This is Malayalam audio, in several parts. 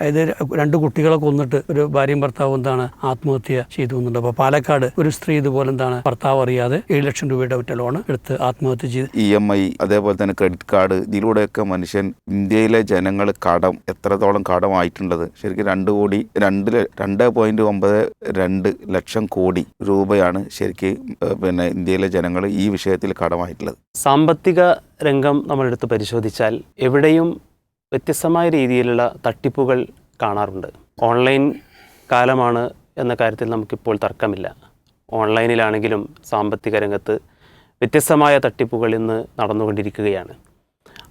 അതായത് രണ്ട് കുട്ടികളെ കൊന്നിട്ട് ഒരു ഭാര്യയും ഭർത്താവും എന്താണ് ആത്മഹത്യ ചെയ്തു എന്നുണ്ട്. അപ്പോൾ പാലക്കാട് ഒരു സ്ത്രീ ഇതുപോലെ എന്താണ് ഭർത്താവ് അറിയാതെ ഏഴ് ലക്ഷം രൂപയുടെ ഒറ്റ ലോൺ എടുത്ത് ആത്മഹത്യ ചെയ്ത്. ഇ എം ഐ അതേപോലെ തന്നെ ക്രെഡിറ്റ് കാർഡ് ഇതിലൂടെയൊക്കെ മനുഷ്യൻ ഇന്ത്യയിലെ ജനങ്ങൾ കടം എത്രത്തോളം കടമായിട്ടുള്ളത്. ശരിക്കും രണ്ട് കോടി രണ്ട് രണ്ട് പോയിന്റ് ഒമ്പത് രണ്ട് ലക്ഷം കോടി രൂപയാണ് ശരിക്കും പിന്നെ ഇന്ത്യയിലെ ജനങ്ങൾ ഈ വിഷയത്തിൽ കടമായിട്ടുള്ളത്. സാമ്പത്തിക രംഗം നമ്മളെടുത്ത് പരിശോധിച്ചാൽ എവിടെയും വ്യത്യസ്തമായ രീതിയിലുള്ള തട്ടിപ്പുകൾ കാണാറുണ്ട്. ഓൺലൈൻ കാലമാണ് എന്ന കാര്യത്തിൽ നമുക്കിപ്പോൾ തർക്കമില്ല. ഓൺലൈനിലാണെങ്കിലും സാമ്പത്തിക രംഗത്ത് വ്യത്യസ്തമായ തട്ടിപ്പുകൾ ഇന്ന് നടന്നുകൊണ്ടിരിക്കുകയാണ്.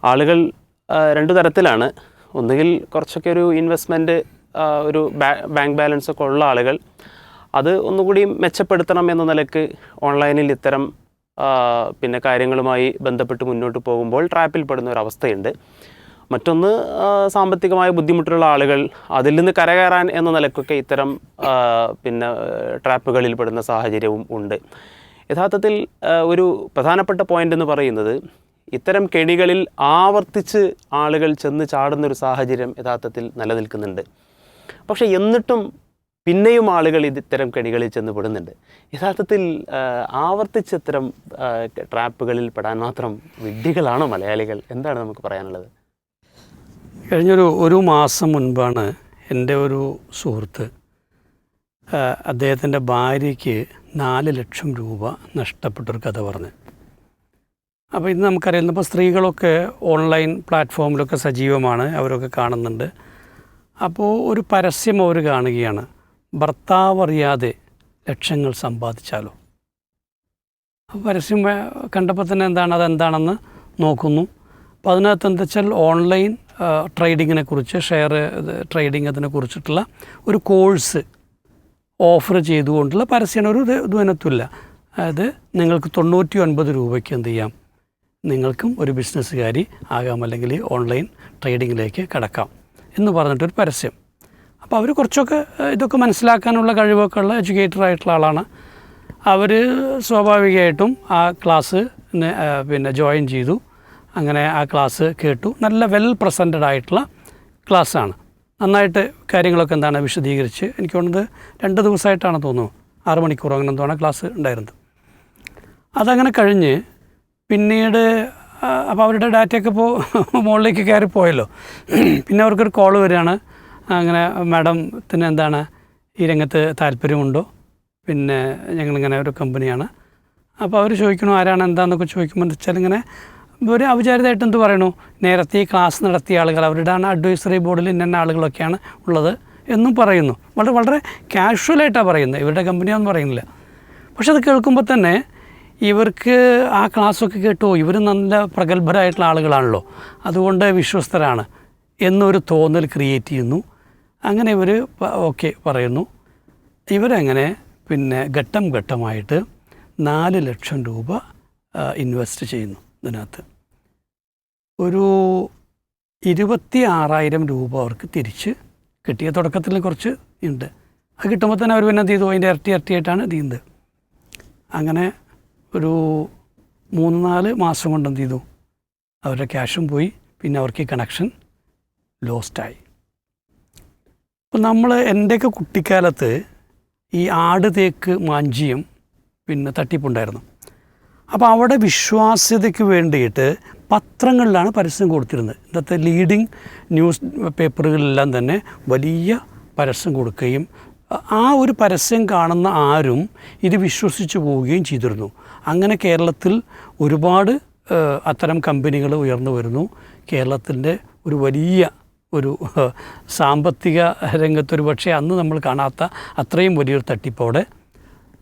ആളുകൾ രണ്ടു തരത്തിലാണ്. ഒന്നുകിൽ കുറച്ചൊക്കെ ഒരു ഇൻവെസ്റ്റ്മെന്റ് ഒരു ബാങ്ക് ബാലൻസ് ഒക്കെ ഉള്ള ആളുകൾ അത് ഒന്നുകൂടി മെച്ചപ്പെടുത്തണം എന്ന നിലയ്ക്ക് ഓൺലൈനിൽ ഇത്തരം പിന്നെ കാര്യങ്ങളുമായി ബന്ധപ്പെട്ട് മുന്നോട്ട് പോകുമ്പോൾ ട്രാപ്പിൽ പെടുന്ന ഒരു അവസ്ഥയുണ്ട്. മറ്റൊന്ന് സാമ്പത്തികമായ ബുദ്ധിമുട്ടുള്ള ആളുകൾ അതിൽ നിന്ന് കരകയറാൻ എന്ന നിലക്കൊക്കെ ഇത്തരം പിന്നെ ട്രാപ്പുകളിൽ പെടുന്ന സാഹചര്യവും ഉണ്ട്. യഥാർത്ഥത്തിൽ ഒരു പ്രധാനപ്പെട്ട പോയിന്റ് എന്ന് പറയുന്നത് ഇത്തരം കെണികളിൽ ആവർത്തിച്ച് ആളുകൾ ചെന്ന് ചാടുന്നൊരു സാഹചര്യം യഥാർത്ഥത്തിൽ നിലനിൽക്കുന്നുണ്ട്. പക്ഷേ എന്നിട്ടും പിന്നെയും ആളുകൾ ഇത് ഇത്തരം കെണികളിൽ ചെന്ന് പെടുന്നുണ്ട്. യഥാർത്ഥത്തിൽ ആവർത്തിച്ച് ഇത്തരം ട്രാപ്പുകളിൽ പെടാൻ മാത്രം വിഡ്ഢികളാണോ മലയാളികൾ? എന്താണ് നമുക്ക് പറയാനുള്ളത്? കഴിഞ്ഞൊരു ഒരു മാസം മുൻപാണ് എന്റെ ഒരു സുഹൃത്ത് അദ്ദേഹത്തിന്റെ ഭാര്യയ്ക്ക് നാല് ലക്ഷം രൂപ നഷ്ടപ്പെട്ടൊരു കഥ പറഞ്ഞ്. അപ്പോൾ ഇന്ന് നമുക്കറിയാം ഇപ്പോൾ സ്ത്രീകളൊക്കെ ഓൺലൈൻ പ്ലാറ്റ്ഫോമിലൊക്കെ സജീവമാണ് അവരൊക്കെ കാണുന്നുണ്ട്. അപ്പോൾ ഒരു പരസ്യം അവർ കാണുകയാണ് ഭർത്താവ് അറിയാതെ ലക്ഷങ്ങൾ സമ്പാദിച്ചാലോ? പരസ്യം കണ്ടപ്പോൾ തന്നെ എന്താണ് അതെന്താണെന്ന് നോക്കുന്നു. അപ്പോൾ അതിനകത്ത് എന്താ വെച്ചാൽ ഓൺലൈൻ ട്രേഡിങ്ങിനെ കുറിച്ച് ഷെയർ ട്രേഡിംഗ് അതിനെ കുറിച്ചിട്ടുള്ള ഒരു കോഴ്സ് ഓഫർ ചെയ്തുകൊണ്ടുള്ള പരസ്യമാണ്. ഒരു ഇത് അതായത് നിങ്ങൾക്ക് തൊണ്ണൂറ്റി ഒൻപത് രൂപയ്ക്ക് എന്ത് ചെയ്യാം? നിങ്ങൾക്കും ഒരു ബിസിനസ്സുകാരി ആകാം അല്ലെങ്കിൽ ഓൺലൈൻ ട്രേഡിങ്ങിലേക്ക് കടക്കാം എന്ന് പറഞ്ഞിട്ടൊരു പരസ്യം. അപ്പോൾ അവർ കുറച്ചൊക്കെ ഇതൊക്കെ മനസ്സിലാക്കാനുള്ള കഴിവൊക്കെ ഉള്ള എഡ്യൂക്കേറ്റഡ് ആയിട്ടുള്ള ആളാണ്. അവർ സ്വാഭാവികമായിട്ടും ആ ക്ലാസ് പിന്നെ ജോയിൻ ചെയ്തു. അങ്ങനെ ആ ക്ലാസ് കേട്ടു. നല്ല വെൽ പ്രസന്റഡ് ആയിട്ടുള്ള ക്ലാസ്സാണ്. നന്നായിട്ട് കാര്യങ്ങളൊക്കെ എന്താണ് വിശദീകരിച്ച് എനിക്ക് തോന്നുന്നത് രണ്ട് ദിവസമായിട്ടാണ് തോന്നുന്നു. ആറ് മണിക്കൂർ അങ്ങനെ എന്തോ ക്ലാസ് ഉണ്ടായിരുന്നത്. അതങ്ങനെ കഴിഞ്ഞ് പിന്നീട് അപ്പോൾ അവരുടെ ഡാറ്റയൊക്കെ ഇപ്പോൾ മുകളിലേക്ക് കയറി പോയല്ലോ. പിന്നെ അവർക്കൊരു കോൾ വരികയാണ്. അങ്ങനെ മാഡത്തിന് എന്താണ് ഈ രംഗത്ത് താല്പര്യമുണ്ടോ? പിന്നെ ഞങ്ങളിങ്ങനെ ഒരു കമ്പനിയാണ് അപ്പോൾ അവർ ചോദിക്കണോ ആരാണ് എന്താണെന്നൊക്കെ ചോദിക്കുമ്പോൾ വെച്ചാൽ ഇങ്ങനെ ഒരു ഔചാരികമായിട്ട് എന്ത് പറയണു? നേരത്തെ ഈ ക്ലാസ് നടത്തിയ ആളുകൾ അവരുടെ അഡ്വൈസറി ബോർഡിൽ ഇന്ന ആളുകളൊക്കെയാണ് ഉള്ളത് എന്നും പറയുന്നു. വളരെ വളരെ കാഷ്വലായിട്ടാണ് പറയുന്നത്. ഇവരുടെ കമ്പനിയാണെന്ന് പറയുന്നില്ല. പക്ഷെ അത് കേൾക്കുമ്പോൾ തന്നെ ഇവർക്ക് ആ ക്ലാസ്സൊക്കെ കേട്ടോ ഇവർ നല്ല പ്രഗത്ഭരായിട്ടുള്ള ആളുകളാണല്ലോ. അതുകൊണ്ട് വിശ്വസ്തരാണ് എന്നൊരു തോന്നൽ ക്രിയേറ്റ് ചെയ്യുന്നു. അങ്ങനെ ഇവർ ഓക്കെ പറയുന്നു. ഇവരങ്ങനെ പിന്നെ ഘട്ടം ഘട്ടമായിട്ട് നാല് ലക്ഷം രൂപ ഇൻവെസ്റ്റ് ചെയ്യുന്നു. ഇതിനകത്ത്. ഒരു ഇരുപത്തി ആറായിരം രൂപ അവർക്ക് തിരിച്ച് കിട്ടിയ തുടക്കത്തിൽ കുറച്ച് ഉണ്ട് അത് കിട്ടുമ്പോൾ തന്നെ അവർ പിന്നെ എന്ത് ചെയ്തു? അതിന്റെ ഇരട്ടി ഇരട്ടിയായിട്ടാണ് തീയുന്നത് അങ്ങനെ ഒരു മൂന്ന് നാല് മാസം കൊണ്ട് എന്ത് ചെയ്തു? അവരുടെ ക്യാഷും പോയി. പിന്നെ അവർക്ക് ഈ കണക്ഷൻ ലോസ്റ്റായി. അപ്പം നമ്മൾ എന്റെയൊക്കെ കുട്ടിക്കാലത്ത് ഈ ആട് തേക്ക് മാഞ്ചിയും പിന്നെ തട്ടിപ്പുണ്ടായിരുന്നു. അപ്പോൾ അവിടെ വിശ്വാസ്യതയ്ക്ക് വേണ്ടിയിട്ട് പത്രങ്ങളിലാണ് പരസ്യം കൊടുത്തിരുന്നത്. ഇന്നത്തെ ലീഡിങ് ന്യൂസ് പേപ്പറുകളിലെല്ലാം തന്നെ വലിയ പരസ്യം കൊടുക്കുകയും ആ ഒരു പരസ്യം കാണുന്ന ആരും ഇത് വിശ്വസിച്ച് പോവുകയും ചെയ്തിരുന്നു. അങ്ങനെ കേരളത്തിൽ ഒരുപാട് അത്തരം കമ്പനികൾ ഉയർന്നു വരുന്നു. കേരളത്തിന്റെ ഒരു വലിയ ഒരു സാമ്പത്തിക രംഗത്തൊരു പക്ഷേ അന്ന് നമ്മൾ കാണാത്ത അത്രയും വലിയൊരു തട്ടിപ്പോടെ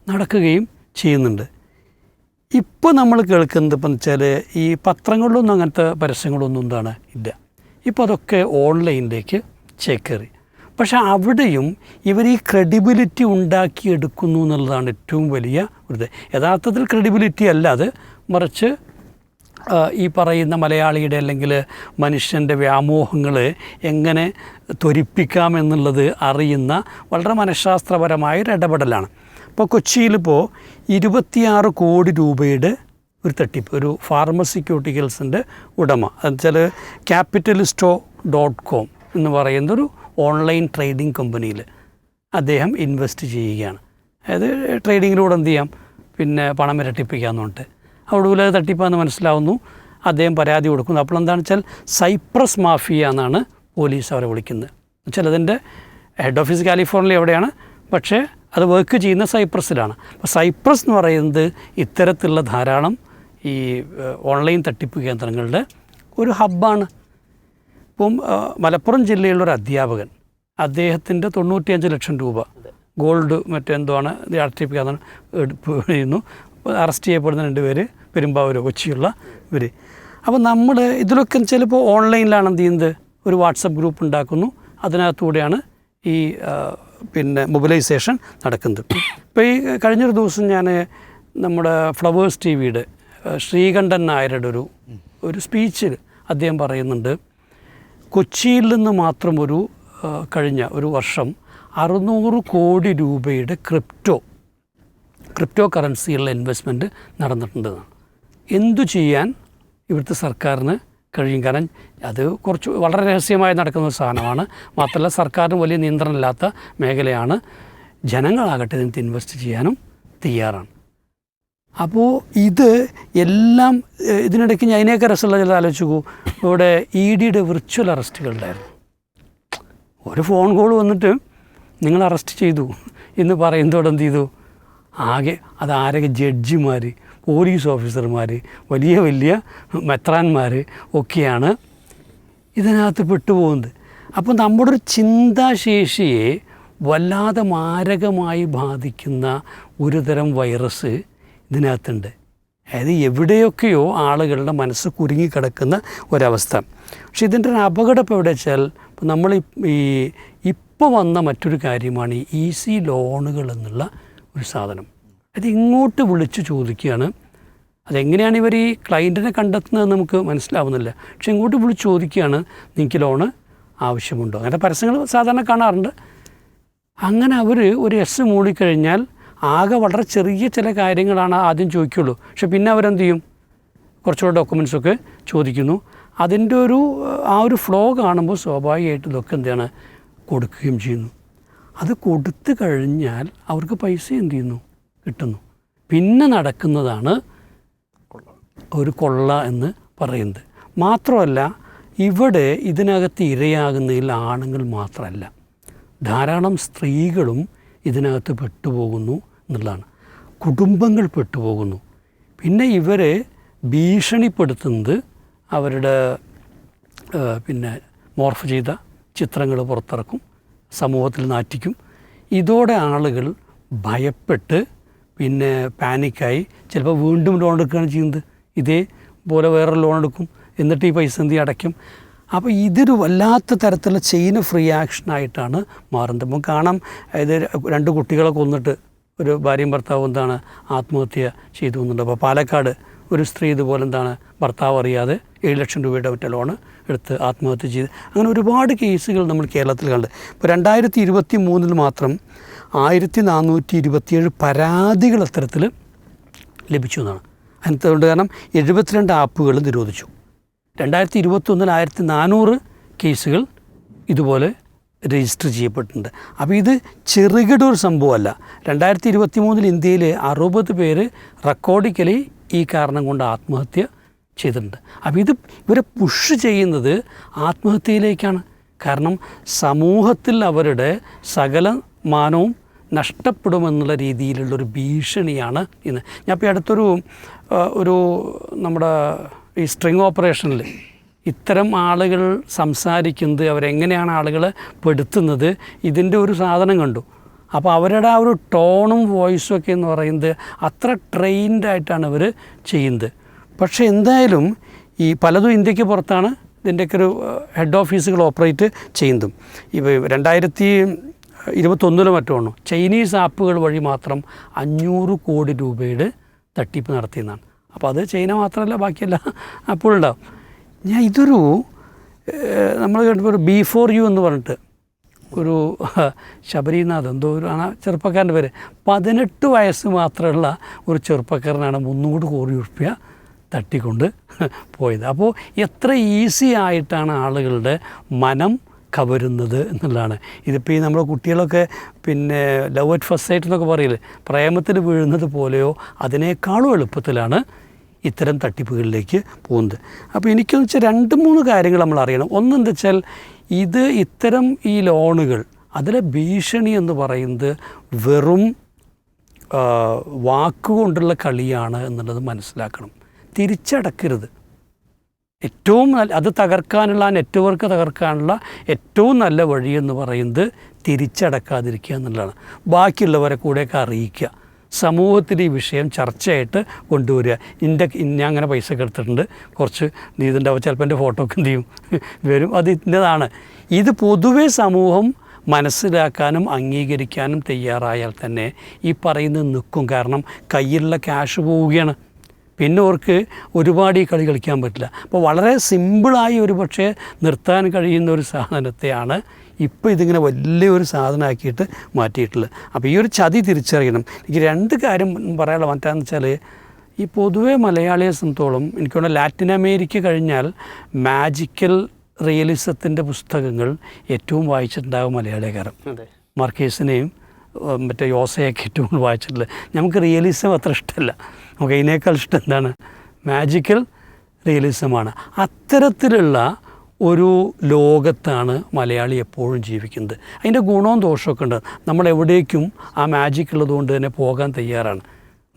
നടക്കുകയും ചെയ്യുന്നുണ്ട്. ഇപ്പോൾ നമ്മൾ കേൾക്കുന്നത് ഇപ്പം വെച്ചാൽ ഈ പത്രങ്ങളിലൊന്നും അങ്ങനത്തെ പരസ്യങ്ങളൊന്നും എന്താണ് ഇല്ല. ഇപ്പോൾ അതൊക്കെ ഓൺലൈനിലേക്ക് ചേക്കേറി. പക്ഷേ അവിടെയും ഇവർ ഈ ക്രെഡിബിലിറ്റി ഉണ്ടാക്കിയെടുക്കുന്നു എന്നുള്ളതാണ് ഏറ്റവും വലിയ ഒരു യഥാർത്ഥത്തിൽ ക്രെഡിബിലിറ്റി അല്ല അത് മറിച്ച് ഈ പറയുന്ന മലയാളിയുടെ അല്ലെങ്കിൽ മനുഷ്യന്റെ വ്യാമോഹങ്ങൾ എങ്ങനെ ത്വരിപ്പിക്കാമെന്നുള്ളത് അറിയുന്ന വളരെ മനഃശാസ്ത്രപരമായ ഒരു ഇടപെടലാണ്. ഇപ്പോൾ കൊച്ചിയിലിപ്പോൾ ഇരുപത്തിയാറ് കോടി രൂപയുടെ ഒരു തട്ടിപ്പ് ഒരു ഫാർമസ്യൂട്ടിക്കൽസിന്റെ ഉടമ. എന്നുവെച്ചാൽ ക്യാപിറ്റലിസ്റ്റോ ഡോട്ട് കോം എന്ന് പറയുന്നൊരു ഓൺലൈൻ ട്രേഡിംഗ് കമ്പനിയിൽ അദ്ദേഹം ഇൻവെസ്റ്റ് ചെയ്യുകയാണ്. അതായത് ട്രേഡിങ്ങിലൂടെ എന്ത് ചെയ്യാം? പിന്നെ പണം ഇരട്ടിപ്പിക്കാമെന്ന് പറഞ്ഞിട്ട്. അവിടെ തട്ടിപ്പാന്ന് മനസ്സിലാവുന്നു. അദ്ദേഹം പരാതി കൊടുക്കുന്നു. അപ്പോൾ എന്താണെന്ന് വെച്ചാൽ സൈപ്രസ് മാഫിയ എന്നാണ് പോലീസ് അവരെ വിളിക്കുന്നത്. എന്നുവെച്ചാൽ അതിന്റെ ഹെഡ് ഓഫീസ് കാലിഫോർണിയ എവിടെയാണ്? പക്ഷേ അത് വർക്ക് ചെയ്യുന്ന സൈപ്രസിലാണ്. അപ്പോൾ സൈപ്രസ് എന്ന് പറയുന്നത് ഇത്തരത്തിലുള്ള ധാരാളം ഈ ഓൺലൈൻ തട്ടിപ്പ് കേന്ദ്രങ്ങളുടെ ഒരു ഹബ്ബാണ് ഇപ്പം മലപ്പുറം ജില്ലയിലുള്ള ഒരു അധ്യാപകൻ അദ്ദേഹത്തിന്റെ തൊണ്ണൂറ്റിയഞ്ച് ലക്ഷം രൂപ ഗോൾഡ് മറ്റെന്തോആണ് തട്ടിപ്പിക്കാന്ന് ചെയ്യുന്നു. അറസ്റ്റ് ചെയ്യപ്പെടുന്ന രണ്ട് പേര് പെരുമ്പാവൂർ കൊച്ചിയുള്ള ഇവർ അപ്പോൾ നമ്മൾ ഇതിലൊക്കെ ചിലപ്പോൾ ഓൺലൈനിലാണ് എന്ത് ചെയ്യുന്നത്? ഒരു വാട്സപ്പ് ഗ്രൂപ്പ് ഉണ്ടാക്കുന്നു. അതിനകത്തൂടെയാണ് ഈ പിന്നെ മൊബിലൈസേഷൻ നടക്കുന്നത്. ഇപ്പോൾ ഈ കഴിഞ്ഞൊരു ദിവസം ഞാൻ നമ്മുടെ ഫ്ലവേഴ്സ് ടി വിയുടെ ശ്രീകണ്ഠൻ നായരുടെ ഒരു ഒരു സ്പീച്ചിൽ അദ്ദേഹം പറയുന്നുണ്ട് കൊച്ചിയിൽ നിന്ന് മാത്രം ഒരു കഴിഞ്ഞ ഒരു വർഷം അറുന്നൂറ് കോടി രൂപയുടെ ക്രിപ്റ്റോ ക്രിപ്റ്റോ കറൻസിയിലുള്ള ഇൻവെസ്റ്റ്മെന്റ് നടന്നിട്ടുണ്ടെന്നാണ്. എന്തു ചെയ്യാൻ ഇവിടുത്തെ സർക്കാരിന് കഴിയും. കാരണം അത് കുറച്ച് വളരെ രഹസ്യമായി നടക്കുന്ന ഒരു സാധനമാണ്. മാത്രമല്ല സർക്കാരിന് വലിയ നിയന്ത്രണമില്ലാത്ത മേഖലയാണ്. ജനങ്ങളാകട്ടെ ഇതിനകത്ത് ഇൻവെസ്റ്റ് ചെയ്യാനും തയ്യാറാണ്. അപ്പോൾ ഇത് എല്ലാം ഇതിനിടയ്ക്ക് ഞാൻ അതിനെയൊക്കെ രസമുള്ള ചില ആലോചിച്ചു ഇവിടെ ഇ ഡിയുടെ വിർച്വൽ അറസ്റ്റുകളുണ്ടായിരുന്നു. ഒരു ഫോൺ കോൾ വന്നിട്ട് നിങ്ങൾ അറസ്റ്റ് ചെയ്തു എന്ന് പറയുന്നതോടെ എന്ത് ചെയ്തു? ആകെ അത് ആരൊക്കെ ജഡ്ജിമാർ പോലീസ് ഓഫീസർമാർ വലിയ വലിയ മെത്രാന്മാർ ഒക്കെയാണ് ഇതിനകത്ത് പെട്ടുപോകുന്നത്. അപ്പോൾ നമ്മുടെ ഒരു ചിന്താശേഷിയെ വല്ലാതെ മാരകമായി ബാധിക്കുന്ന ഒരുതരം വൈറസ് ഇതിനകത്തുണ്ട്. അതായത് എവിടെയൊക്കെയോ ആളുകളുടെ മനസ്സ് കുരുങ്ങിക്കിടക്കുന്ന ഒരവസ്ഥ. പക്ഷെ ഇതിന്റെ ഒരു അപകടം ഇപ്പോൾ എവിടെ വെച്ചാൽ നമ്മൾ ഈ ഇപ്പോൾ വന്ന മറ്റൊരു കാര്യമാണ് ഈസി ലോണുകൾ എന്നുള്ള ഒരു സാധനം. അത് ഇങ്ങോട്ട് വിളിച്ച് ചോദിക്കുകയാണ്. അതെങ്ങനെയാണ് ഇവർ ഈ ക്ലയന്റിനെ കണ്ടെത്തുന്നത് നമുക്ക് മനസ്സിലാവുന്നില്ല. പക്ഷെ ഇങ്ങോട്ട് വിളിച്ച് ചോദിക്കുകയാണ് നിങ്ങൾക്ക് ലോണ് ആവശ്യമുണ്ടോ? അങ്ങനത്തെ പരസ്യങ്ങൾ സാധാരണ കാണാറുണ്ട്. അങ്ങനെ അവർ ഒരു എസ് മൂടിക്കഴിഞ്ഞാൽ ആകെ വളരെ ചെറിയ ചില കാര്യങ്ങളാണ് ആദ്യം ചോദിക്കുള്ളൂ. പക്ഷെ പിന്നെ അവരെന്ത് ചെയ്യും? കുറച്ചുകൂടെ ഡോക്യുമെൻസൊക്കെ ചോദിക്കുന്നു. അതിന്റെ ഒരു ആ ഒരു ഫ്ലോ കാണുമ്പോൾ സ്വാഭാവികമായിട്ട് ഇതൊക്കെ എന്താണ് കൊടുക്കുകയും ചെയ്യുന്നു. അത് കൊടുത്തു കഴിഞ്ഞാൽ അവർക്ക് പൈസ എന്ത് ചെയ്യുന്നു? കിട്ടുന്നു. പിന്നെ നടക്കുന്നതാണ് ഒരു കൊള്ള എന്ന് പറയുന്നത്. മാത്രമല്ല ഇവിടെ ഇതിനകത്ത് ഇരയാകുന്നതിൽ ആണുങ്ങൾ മാത്രമല്ല. ധാരാളം സ്ത്രീകളും ഇതിനകത്ത് പെട്ടുപോകുന്നു എന്നുള്ളതാണ്. കുടുംബങ്ങൾ പെട്ടുപോകുന്നു. പിന്നെ ഇവരെ ഭീഷണിപ്പെടുത്തുന്നത് അവരുടെ പിന്നെ മോർഫ് ചെയ്ത ചിത്രങ്ങൾ പുറത്തിറക്കും സമൂഹത്തിൽ നാറ്റിക്കും. ഇതോടെ ആളുകൾ ഭയപ്പെട്ട് പിന്നെ പാനിക്കായി ചിലപ്പോൾ വീണ്ടും ലോൺ എടുക്കുകയാണ് ചെയ്യുന്നത്. ഇതേപോലെ വേറെ ലോൺ എടുക്കും. എന്നിട്ട് ഈ പൈസ എന്ത് അടയ്ക്കും. അപ്പോൾ ഇതൊരു വല്ലാത്ത തരത്തിലുള്ള ചെയിൻ ഫ്രീ റിയാക്ഷനായിട്ടാണ് മാറുന്നത്. അപ്പം കാണാം. ഇത് രണ്ട് കുട്ടികളെ കൊന്നിട്ട് ഒരു ഭാര്യയും ഭർത്താവും എന്താണ് ആത്മഹത്യ ചെയ്തു എന്നുണ്ട് അപ്പോൾ പാലക്കാട് ഒരു സ്ത്രീ ഇതുപോലെ എന്താണ് ഭർത്താവ് അറിയാതെ ഏഴ് ലക്ഷം രൂപയുടെ മറ്റേ ലോണ് എടുത്ത് ആത്മഹത്യ ചെയ്ത്. അങ്ങനെ ഒരുപാട് കേസുകൾ നമ്മൾ കേരളത്തിൽ കണ്ട്. ഇപ്പോൾ രണ്ടായിരത്തി ഇരുപത്തി മൂന്നിൽ മാത്രം ആയിരത്തി നാനൂറ്റി ഇരുപത്തിയേഴ് പരാതികൾ അത്തരത്തിൽ ലഭിച്ചു എന്നാണ്. അതിനകത്തുകൊണ്ട് കാരണം എഴുപത്തിരണ്ട് ആപ്പുകൾ നിരോധിച്ചു. രണ്ടായിരത്തി ഇരുപത്തൊന്നിൽ ആയിരത്തി നാനൂറ് കേസുകൾ ഇതുപോലെ രജിസ്റ്റർ ചെയ്യപ്പെട്ടിട്ടുണ്ട്. അപ്പോൾ ഇത് ചെറുകിട ഒരു സംഭവമല്ല. രണ്ടായിരത്തി ഇരുപത്തി മൂന്നിൽ ഇന്ത്യയിൽ അറുപത് പേര് റെക്കോർഡിക്കലി ഈ കാരണം കൊണ്ട് ആത്മഹത്യ ചെയ്തിട്ടുണ്ട്. അപ്പോൾ ഇത് ഇവരെ പുഷ് ചെയ്യുന്നത് ആത്മഹത്യയിലേക്കാണ്. കാരണം സമൂഹത്തിൽ അവരുടെ സകല മാനവും നഷ്ടപ്പെടുമെന്നുള്ള രീതിയിലുള്ളൊരു ഭീഷണിയാണ് ഇന്ന്. ഞാൻ ഇപ്പോൾ അടുത്തൊരു ഒരു നമ്മുടെ ഈ സ്ട്രിങ് ഓപ്പറേഷനിൽ ഇത്തരം ആളുകൾ സംസാരിക്കുന്നത് അവരെങ്ങനെയാണ് ആളുകളെ പെടുത്തുന്നത് ഇതിന്റെ ഒരു സാധനം കണ്ടു. അപ്പോൾ അവരുടെ ആ ഒരു ടോണും വോയിസും ഒക്കെ എന്ന് പറയുന്നത് അത്ര ട്രെയിൻഡ് ആയിട്ടാണ് അവർ ചെയ്യുന്നത്. പക്ഷേ എന്തായാലും ഈ പലതും ഇന്ത്യയ്ക്ക് പുറത്താണ് ഇതിന്റെയൊക്കെ ഒരു ഹെഡ് ഓഫീസുകൾ ഓപ്പറേറ്റ് ചെയ്യുന്നതും. ഇപ്പോൾ രണ്ടായിരത്തി ഇരുപത്തൊന്നിലോ മറ്റോ ചൈനീസ് ആപ്പുകൾ വഴി മാത്രം അഞ്ഞൂറ് കോടി രൂപയുടെ തട്ടിപ്പ് നടത്തിയെന്നാണ്. അപ്പോൾ അത് ചൈന മാത്രമല്ല ബാക്കിയെല്ലാ ആപ്പുകളുണ്ടാവും. ഞാൻ ഇതൊരു നമ്മൾ കേട്ടപ്പോൾ ഒരു ബി ഫോർ യു എന്ന് പറഞ്ഞിട്ട് ഒരു ശബരിനാഥ് എന്തോ ഒരു ആണ് ചെറുപ്പക്കാരന്റെ പേര്. പതിനെട്ട് വയസ്സ് മാത്രമുള്ള ഒരു ചെറുപ്പക്കാരനാണ് മുന്നൂറ് കോടി ഉറുപ്പ്യ തട്ടിക്കൊണ്ട് പോയത്. അപ്പോൾ എത്ര ഈസി ആയിട്ടാണ് ആളുകളുടെ മനം കവരുന്നത് എന്നുള്ളതാണ്. ഇതിപ്പോൾ ഈ നമ്മുടെ കുട്ടികളൊക്കെ പിന്നെ ലവ് അറ്റ് ഫസ്റ്റ് സൈറ്റ് എന്നൊക്കെ പറയില്ലേ? പ്രേമത്തിൽ വീഴുന്നത് പോലെയോ അതിനേക്കാളും എളുപ്പത്തിലാണ് ഇത്തരം തട്ടിപ്പുകളിലേക്ക് പോകുന്നത്. അപ്പോൾ എനിക്കെന്ന് വെച്ചാൽ രണ്ട് മൂന്ന് കാര്യങ്ങൾ നമ്മൾ അറിയണം. ഒന്നെന്താ വെച്ചാൽ ഇത് ഇത്തരം ഈ ലോണുകൾ അതിലെ ഭീഷണി എന്ന് പറയുന്നത് വെറും വാക്കുകൊണ്ടുള്ള കളിയാണ് എന്നുള്ളത് മനസ്സിലാക്കണം. തിരിച്ചടക്കരുത്. ഏറ്റവും നല്ല അത് തകർക്കാനുള്ള ആ നെറ്റ്വർക്ക് തകർക്കാനുള്ള ഏറ്റവും നല്ല വഴി എന്ന് പറയുന്നത് തിരിച്ചടക്കാതിരിക്കുക എന്നുള്ളതാണ്. ബാക്കിയുള്ളവരെ കൂടെയൊക്കെ അറിയിക്കുക. സമൂഹത്തിൽ ഈ വിഷയം ചർച്ചയായിട്ട് കൊണ്ടുവരിക. ഇന്റെ ഞാൻ അങ്ങനെ പൈസ എടുത്തിട്ടുണ്ട്. കുറച്ച് നീതിന്റെ ചിലപ്പോൾ എന്റെ ഫോട്ടോ ഒക്കെ എന്ത് ചെയ്യും? വരും. അത് ഇന്നതാണ്. ഇത് പൊതുവെ സമൂഹം മനസ്സിലാക്കാനും അംഗീകരിക്കാനും തയ്യാറായാൽ തന്നെ ഈ പറയുന്നത് നിൽക്കും. കാരണം കയ്യിലുള്ള ക്യാഷ് പോവുകയാണ്. പിന്നെ അവർക്ക് ഒരുപാട് ഈ കളി കളിക്കാൻ പറ്റില്ല. അപ്പോൾ വളരെ സിമ്പിളായി ഒരു പക്ഷേ നിർത്താൻ കഴിയുന്ന ഒരു സാധനത്തെയാണ് ഇപ്പോൾ ഇതിങ്ങനെ വലിയൊരു സാധനമാക്കിയിട്ട് മാറ്റിയിട്ടുള്ളത്. അപ്പോൾ ഈ ഒരു ചതി തിരിച്ചറിയണം. എനിക്ക് രണ്ട് കാര്യം പറയാനുള്ള മറ്റാന്ന് വെച്ചാൽ ഈ പൊതുവെ മലയാളിയെ സംബന്ധിച്ചോളം എനിക്ക് തോന്നുന്നു ലാറ്റിൻ അമേരിക്ക കഴിഞ്ഞാൽ മാജിക്കൽ റിയലിസത്തിന്റെ പുസ്തകങ്ങൾ ഏറ്റവും വായിച്ചിട്ടുണ്ടാകും മലയാളികാരം മർക്കേസിനെയും മറ്റേ യോസയൊക്കെ ഏറ്റവും വായിച്ചിട്ടുള്ളത്. നമുക്ക് റിയലിസം അത്ര ഇഷ്ടമല്ല. നമുക്ക് അതിനേക്കാൾ ഇഷ്ടം എന്താണ്? മാജിക്കൽ റിയലിസമാണ് അത്തരത്തിലുള്ള ഒരു ലോകത്താണ് മലയാളി എപ്പോഴും ജീവിക്കുന്നത്. അതിന്റെ ഗുണവും ദോഷമൊക്കെ ഉണ്ട്. നമ്മൾ എവിടേക്കും ആ മാജിക് ഉള്ളതുകൊണ്ട് തന്നെ പോകാൻ തയ്യാറാണ്.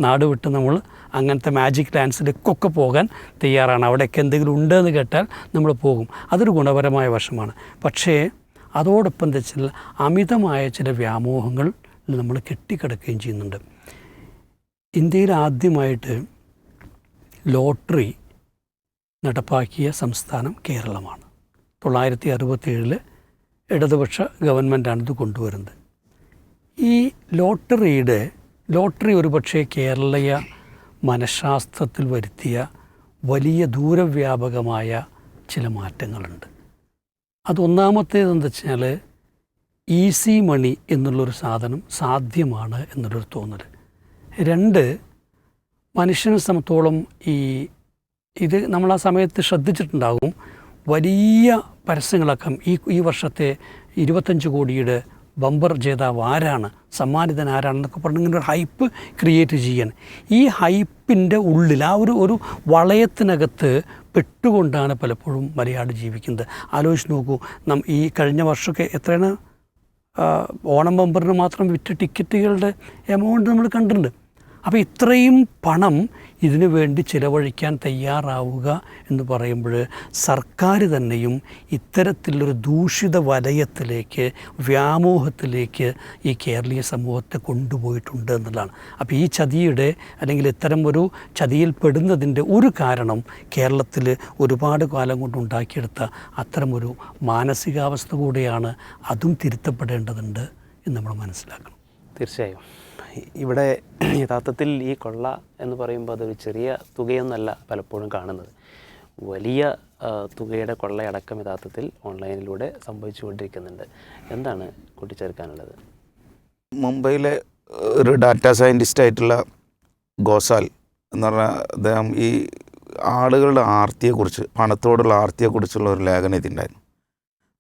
നാട് വിട്ട് നമ്മൾ അങ്ങനത്തെ മാജിക് ലാൻഡ്സിലേക്കൊക്കെ പോകാൻ തയ്യാറാണ്. അവിടെയൊക്കെ എന്തെങ്കിലും ഉണ്ടെന്ന് കേട്ടാൽ നമ്മൾ പോകും. അതൊരു ഗുണപരമായ വശമാണ്. പക്ഷേ അതോടൊപ്പം എന്താ വെച്ചാൽ അമിതമായ ചില വ്യാമോഹങ്ങൾ നമ്മൾ കെട്ടിക്കിടക്കുകയും ചെയ്യുന്നുണ്ട്. ഇന്ത്യയിൽ ആദ്യമായിട്ട് ലോട്ടറി നടപ്പാക്കിയ സംസ്ഥാനം കേരളമാണ്. തൊള്ളായിരത്തി അറുപത്തേഴിൽ ഇടതുപക്ഷ ഗവൺമെന്റാണ് ഇത് കൊണ്ടുവരുന്നത്. ഈ ലോട്ടറിയുടെ ലോട്ടറി ഒരുപക്ഷെ കേരളീയ മനഃശാസ്ത്രത്തിൽ വരുത്തിയ വലിയ ദൂരവ്യാപകമായ ചില മാറ്റങ്ങളുണ്ട്. അതൊന്നാമത്തേതെന്ന് വെച്ചാൽ ഈസി മണി എന്നുള്ളൊരു സാധനം സാധ്യമാണ് എന്നുള്ളൊരു തോന്നൽ രണ്ട് മനുഷ്യനെ സംബന്ധിച്ചോളം ഈ ഇത് നമ്മൾ ആ സമയത്ത് ശ്രദ്ധിച്ചിട്ടുണ്ടാകും. വലിയ പരസ്യങ്ങളൊക്കെ ഈ ഈ വർഷത്തെ ഇരുപത്തഞ്ച് കോടിയുടെ ബമ്പർ ജേതാവ് ആരാണ്? സമ്മാനിതൻ ആരാണെന്നൊക്കെ പറഞ്ഞ് ഇങ്ങനെ ഒരു ഹൈപ്പ് ക്രിയേറ്റ് ചെയ്യാൻ. ഈ ഹൈപ്പിന്റെ ഉള്ളിൽ ആ ഒരു ഒരു വളയത്തിനകത്ത് പെട്ടുകൊണ്ടാണ് പലപ്പോഴും മലയാളി ജീവിക്കുന്നത്. ആലോചിച്ച് നോക്കൂ നം ഈ കഴിഞ്ഞ വർഷമൊക്കെ എത്രയാണ്? ഓണം ബമ്പറിന് മാത്രം വിറ്റ ടിക്കറ്റുകളുടെ എമൗണ്ട് നമ്മൾ കണ്ടിട്ടുണ്ട്. അപ്പോൾ ഇത്രയും പണം ഇതിനു വേണ്ടി ചിലവഴിക്കാൻ തയ്യാറാവുക എന്ന് പറയുമ്പോൾ സർക്കാർ തന്നെയും ഇത്തരത്തിലൊരു ദൂഷിത വലയത്തിലേക്ക് വ്യാമോഹത്തിലേക്ക് ഈ കേരളീയ സമൂഹത്തെ കൊണ്ടുപോയിട്ടുണ്ട് എന്നുള്ളതാണ്. അപ്പോൾ ഈ ചതിയുടെ അല്ലെങ്കിൽ ഇത്തരം ഒരു ചതിയിൽ പെടുന്നതിന്റെ ഒരു കാരണം കേരളത്തിൽ ഒരുപാട് കാലം കൊണ്ട് ഉണ്ടാക്കിയെടുത്ത അത്തരമൊരു മാനസികാവസ്ഥ കൂടിയാണ് അതും തിരുത്തപ്പെടേണ്ടതുണ്ട് എന്ന് നമ്മൾ മനസ്സിലാക്കണം. തീർച്ചയായും. ഇവിടെ യഥാർത്ഥത്തിൽ ഈ കൊള്ള എന്ന് പറയുമ്പോൾ അതൊരു ചെറിയ തുകയൊന്നല്ല പലപ്പോഴും കാണുന്നത്. വലിയ തുകയുടെ കൊള്ളയടക്കം യഥാർത്ഥത്തിൽ ഓൺലൈനിലൂടെ സംഭവിച്ചുകൊണ്ടിരിക്കുന്നുണ്ട്. എന്താണ് കൂട്ടിച്ചേർക്കാനുള്ളത്? മുംബൈയിലെ ഒരു ഡാറ്റാ സയന്റിസ്റ്റ് ആയിട്ടുള്ള ഗോസാൽ എന്ന് പറഞ്ഞാൽ അദ്ദേഹം ഈ ആളുകളുടെ ആർത്തിയെക്കുറിച്ച് പണത്തോടുള്ള ആർത്തിയെക്കുറിച്ചുള്ള ഒരു ലേഖനം ഇതിണ്ടായിരുന്നു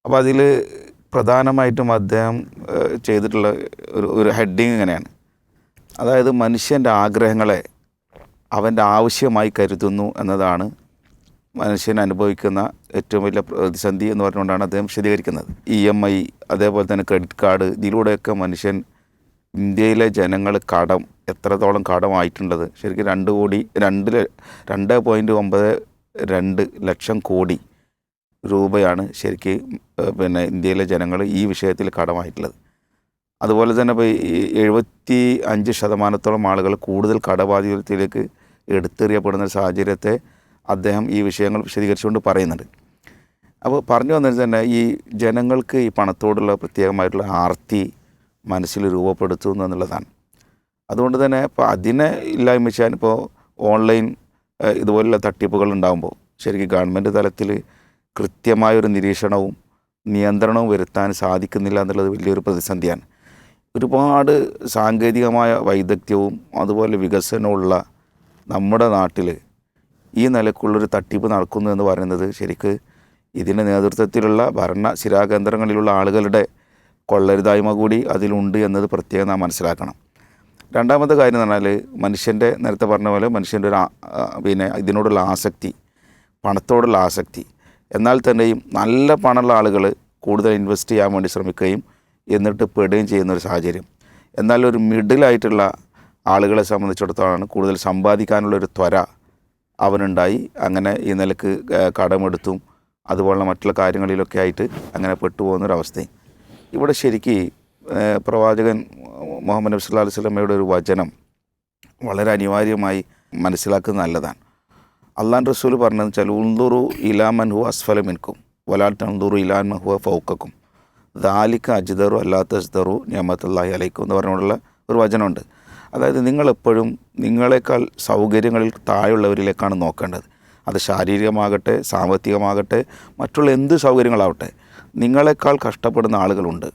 അപ്പോൾ അതിൽ പ്രധാനമായിട്ടും അദ്ദേഹം ചെയ്തിട്ടുള്ള ഒരു ഒരു ഹെഡിങ് ഇങ്ങനെയാണ്. അതായത് മനുഷ്യന്റെ ആഗ്രഹങ്ങളെ അവന്റെ ആവശ്യമായി കരുതുന്നു എന്നതാണ് മനുഷ്യൻ അനുഭവിക്കുന്ന ഏറ്റവും വലിയ പ്രതിസന്ധി എന്ന് പറഞ്ഞുകൊണ്ടാണ് അദ്ദേഹം വിശദീകരിക്കുന്നത്. ഇ എം ഐ അതേപോലെ തന്നെ ക്രെഡിറ്റ് കാർഡ് ഇതിലൂടെയൊക്കെ മനുഷ്യൻ ഇന്ത്യയിലെ ജനങ്ങൾ കടം എത്രത്തോളം കടമായിട്ടുള്ളത്. ശരിക്കും രണ്ട് കോടി രണ്ട് രണ്ട് പോയിന്റ് ഒമ്പത് രണ്ട് ലക്ഷം കോടി രൂപയാണ് ശരിക്കും പിന്നെ ഇന്ത്യയിലെ ജനങ്ങൾ ഈ വിഷയത്തിൽ കടമായിട്ടുള്ളത്. അതുപോലെ തന്നെ ഇപ്പോൾ എഴുപത്തി അഞ്ച് ശതമാനത്തോളം ആളുകൾ കൂടുതൽ കടബാധിതത്തിലേക്ക് എടുത്തെറിയപ്പെടുന്ന സാഹചര്യത്തെ അദ്ദേഹം ഈ വിഷയങ്ങൾ വിശദീകരിച്ചുകൊണ്ട് പറയുന്നുണ്ട്. അപ്പോൾ പറഞ്ഞു വന്നത് തന്നെ ഈ ജനങ്ങൾക്ക് ഈ പണത്തോടുള്ള പ്രത്യേകമായിട്ടുള്ള ആർത്തി മനസ്സിൽ രൂപപ്പെടുത്തുന്നു എന്നുള്ളതാണ്. അതുകൊണ്ട് തന്നെ ഇപ്പോൾ അതിനെ ഇല്ലായ്മ ചെയ്യാൻ ഇപ്പോൾ ഓൺലൈൻ ഇതുപോലുള്ള തട്ടിപ്പുകൾ ഉണ്ടാകുമ്പോൾ ശരിക്കും ഗവൺമെന്റ് തലത്തിൽ കൃത്യമായൊരു നിരീക്ഷണവും നിയന്ത്രണവും വരുത്താൻ സാധിക്കുന്നില്ല എന്നുള്ളത് വലിയൊരു പ്രതിസന്ധിയാണ്. ഒരുപാട് സാങ്കേതികമായ വൈദഗ്ധ്യവും അതുപോലെ വികസനമുള്ള നമ്മുടെ നാട്ടിൽ ഈ നിലക്കുള്ളൊരു തട്ടിപ്പ് നടക്കുന്നു എന്ന് പറയുന്നത് ശരിക്ക് ഇതിന്റെ നേതൃത്വത്തിലുള്ള ഭരണ ശിരാകേന്ദ്രങ്ങളിലുള്ള ആളുകളുടെ കൊള്ളരുതായ്മ കൂടി അതിലുണ്ട് എന്നത് പ്രത്യേകം നാം മനസ്സിലാക്കണം. രണ്ടാമത്തെ കാര്യം എന്ന് പറഞ്ഞാൽ മനുഷ്യന്റെ നേരത്തെ പറഞ്ഞ പോലെ മനുഷ്യന്റെ ഒരു പിന്നെ ഇതിനോടുള്ള ആസക്തി പണത്തോടുള്ള ആസക്തി. എന്നാൽ തന്നെയും നല്ല പണമുള്ള ആളുകൾ കൂടുതൽ ഇൻവെസ്റ്റ് ചെയ്യാൻ വേണ്ടി ശ്രമിക്കുകയും എന്നിട്ട് പെടുകയും ചെയ്യുന്ന ഒരു സാഹചര്യം. എന്നാൽ ഒരു മിഡിലായിട്ടുള്ള ആളുകളെ സംബന്ധിച്ചിടത്തോളമാണ് കൂടുതൽ സമ്പാദിക്കാനുള്ളൊരു ത്വര അവനുണ്ടായി. അങ്ങനെ ഈ നിലയ്ക്ക് കടമെടുത്തും അതുപോലുള്ള മറ്റുള്ള കാര്യങ്ങളിലൊക്കെ ആയിട്ട് അങ്ങനെ പെട്ടുപോകുന്നൊരവസ്ഥയും. ഇവിടെ ശരിക്ക് പ്രവാചകൻ മുഹമ്മദ് നബി സല്ലാ അലൈഹി വസല്ലമയുടെ ഒരു വചനം വളരെ അനിവാര്യമായി മനസ്സിലാക്കുന്നത് നല്ലതാണ്. അള്ളാൻ റസൂൽ പറഞ്ഞതെന്ന് വെച്ചാൽ ഉന്തുറു ഇലാമൻ ഹു അസ്ഫല മിൻകും വലാൽ തന്തുറു ഇലാൻ മഹുവ ഫൗക്കക്കും ദാലിക്ക അജിദറു അല്ലാത്ത അസ്ദറു നിയമത്തല്ലാഹി അലൈക്കും എന്ന് പറഞ്ഞുകൊണ്ടുള്ള ഒരു വചനമുണ്ട്. അതായത് നിങ്ങളെപ്പോഴും നിങ്ങളെക്കാൾ സൗകര്യങ്ങളിൽ താഴെയുള്ളവരിലേക്കാണ് നോക്കേണ്ടത്. അത് ശാരീരികമാകട്ടെ സാമ്പത്തികമാകട്ടെ മറ്റുള്ള എന്ത് സൗകര്യങ്ങളാവട്ടെ നിങ്ങളെക്കാൾ കഷ്ടപ്പെടുന്ന ആളുകളുണ്ട്.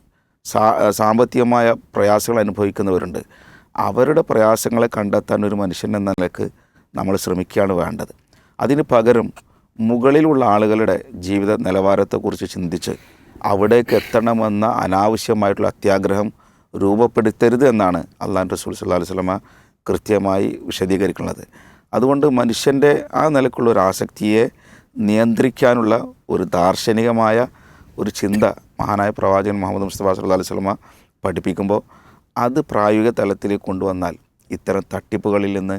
സാമ്പത്തികമായ പ്രയാസങ്ങൾ അനുഭവിക്കുന്നവരുണ്ട്. അവരുടെ പ്രയാസങ്ങളെ കണ്ടെത്താൻ ഒരു മനുഷ്യൻ എന്ന നിലയ്ക്ക് നമ്മൾ ശ്രമിക്കുകയാണ് വേണ്ടത്. അതിന് പകരം മുകളിലുള്ള ആളുകളുടെ ജീവിത നിലവാരത്തെക്കുറിച്ച് ചിന്തിച്ച് അവിടേക്ക് എത്തണമെന്ന അനാവശ്യമായിട്ടുള്ള അത്യാഗ്രഹം രൂപപ്പെടുത്തരുത് എന്നാണ് അള്ളാൻ റസൂൽ സല്ലാ സ്വലമ കൃത്യമായി വിശദീകരിക്കുന്നത്. അതുകൊണ്ട് മനുഷ്യന്റെ ആ നിലക്കുള്ള ഒരു ആസക്തിയെ നിയന്ത്രിക്കാനുള്ള ഒരു ദാർശനികമായ ഒരു ചിന്ത മഹാനായ പ്രവാചകൻ മുഹമ്മദ് മുസ്തഫ സല്ലാ സ്വലമ പഠിപ്പിക്കുമ്പോൾ അത് പ്രായോഗിക തലത്തിലേക്ക് കൊണ്ടുവന്നാൽ ഇത്തരം തട്ടിപ്പുകളിൽ നിന്ന്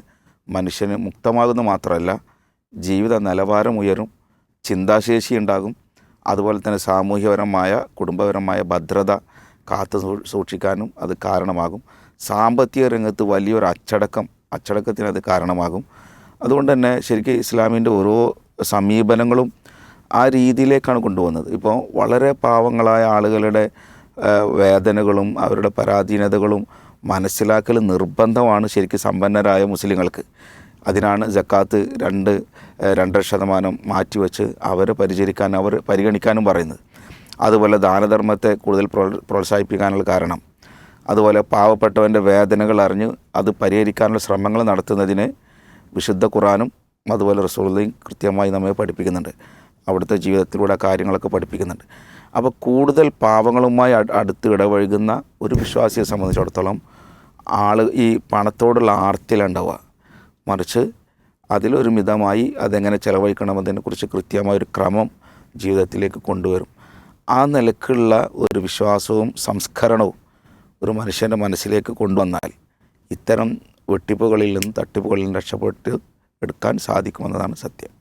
മനുഷ്യന് മുക്തമാകുന്ന മാത്രമല്ല ജീവിത നിലവാരം ഉയരും ചിന്താശേഷി ഉണ്ടാകും അതുപോലെ തന്നെ സാമൂഹ്യപരമായ കുടുംബപരമായ ഭദ്രത കാത്തു സൂക്ഷിക്കാനും അത് കാരണമാകും. സാമ്പത്തിക രംഗത്ത് വലിയൊരു അച്ചടക്കം അച്ചടക്കത്തിന് അത് കാരണമാകും. അതുകൊണ്ട് തന്നെ ശരിക്കും ഇസ്ലാമിന്റെ ഓരോ സമീപനങ്ങളും ആ രീതിയിലേക്കാണ് കൊണ്ടുവന്നത് ഇപ്പോൾ വളരെ പാവങ്ങളായ ആളുകളുടെ വേദനകളും അവരുടെ പരാധീനതകളും മനസ്സിലാക്കൽ നിർബന്ധമാണ് ശരിക്കും സമ്പന്നരായ മുസ്ലിങ്ങൾക്ക്. അതിനാണ് ജക്കാത്ത് രണ്ട് രണ്ടര ശതമാനം മാറ്റിവെച്ച് അവരെ പരിചരിക്കാൻ അവർ പരിഗണിക്കാനും പറയുന്നത്. അതുപോലെ ദാനധർമ്മത്തെ കൂടുതൽ പ്രോ- പ്രോത്സാഹിപ്പിക്കാനുള്ള കാരണം. അതുപോലെ പാവപ്പെട്ടവന്റെ വേദനകൾ അറിഞ്ഞ് അത് പരിഹരിക്കാനുള്ള ശ്രമങ്ങൾ നടത്തുന്നതിന് വിശുദ്ധ ഖുറാനും അതുപോലെ റസൂലയും കൃത്യമായി നമ്മെ പഠിപ്പിക്കുന്നുണ്ട്. അവിടുത്തെ ജീവിതത്തിലൂടെ കാര്യങ്ങളൊക്കെ പഠിപ്പിക്കുന്നുണ്ട്. അപ്പോൾ കൂടുതൽ പാവങ്ങളുമായി അട്- അടുത്ത് ഇടപഴകുന്ന ഒരു വിശ്വാസിയെ സംബന്ധിച്ചിടത്തോളം ആൾ ഈ പണത്തോടുള്ള ആർത്തിലുണ്ടാവുക. മറിച്ച് അതിലൊരു മിതമായി അതെങ്ങനെ ചെലവഴിക്കണമെന്നതിനെക്കുറിച്ച് കൃത്യമായ ഒരു ക്രമം ജീവിതത്തിലേക്ക് കൊണ്ടുവരും. ആ നിലക്കുള്ള ഒരു വിശ്വാസവും സംസ്കരണവും ഒരു മനുഷ്യന്റെ മനസ്സിലേക്ക് കൊണ്ടുവന്നാൽ ഇത്തരം വെട്ടിപ്പുകളിൽ നിന്നും തട്ടിപ്പുകളിൽ നിന്നും രക്ഷപ്പെട്ട് എടുക്കാൻ സാധിക്കുമെന്നതാണ് സത്യം.